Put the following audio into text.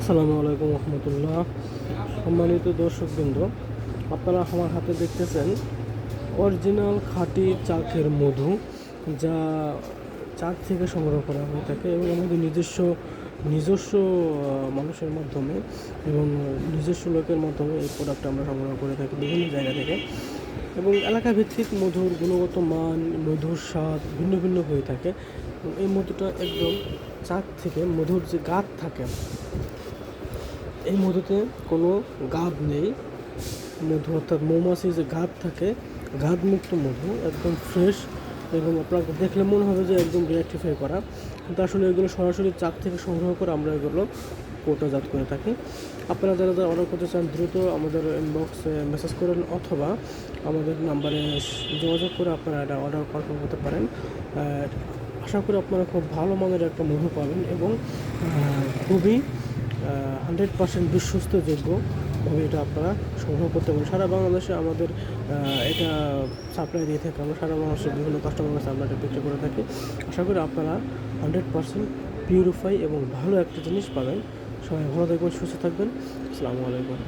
আসসালামু আলাইকুম রহমতুল্লাহ। সম্মানিত দর্শকবৃন্দ, আপনারা আমার হাতে দেখতেছেন অরিজিনাল খাঁটি চাকের মধু, যা চাক থেকে সংগ্রহ করা হয়ে থাকে এবং আমাদের নিজস্ব নিজস্ব মানুষের মাধ্যমে এবং নিজস্ব লোকের মাধ্যমে এই প্রোডাক্ট আমরা সংগ্রহ করে থাকি বিভিন্ন জায়গা থেকে। এবং এলাকা ভিত্তিক মধুর গুণগত মান, মধুর স্বাদ ভিন্ন ভিন্ন হয়ে থাকে। এই মধুটা একদম চাক থেকে, মধুর যে গাছ থাকে এই মধুতে কোনো গাদ নেই। মধু অর্থাৎ মৌমাছির যে গাদ থাকে গাদ মুক্ত মধু, একদম ফ্রেশ এবং আপনাকে দেখলে মনে হবে যে একদম রিঅ্যাক্টিফাই করা। কিন্তু আসলে এগুলো সরাসরি চাক থেকে সংগ্রহ করে আমরা এগুলো কোটাজাত করে থাকি। আপনারা যারা যারা অর্ডার করতে চান, দ্রুত আমাদের ইনবক্সে মেসেজ করেন অথবা আমাদের নাম্বারে যোগাযোগ করে আপনারা এটা অর্ডার কনফার্ম করতে পারেন। আশা করি আপনারা খুব ভালো মানের একটা মধু পাবেন এবং খুবই হান্ড্রেড পার্সেন্ট বিশ্বস্তযোগ্য এটা আপনারা সংগ্রহ করতে পারেন। সারা বাংলাদেশে আমাদের এটা সাপ্লাই দিয়ে থাকে। আমরা সারা বাংলাদেশের বিভিন্ন কাস্টমার কাছে আমরা এটা বিক্রি করে থাকি। আশা করি আপনারা হান্ড্রেড পার্সেন্ট পিউরিফাই এবং ভালো একটা জিনিস পাবেন। সবাই ভালো থাকবেন, সুস্থ থাকবেন। আসসালামু আলাইকুম।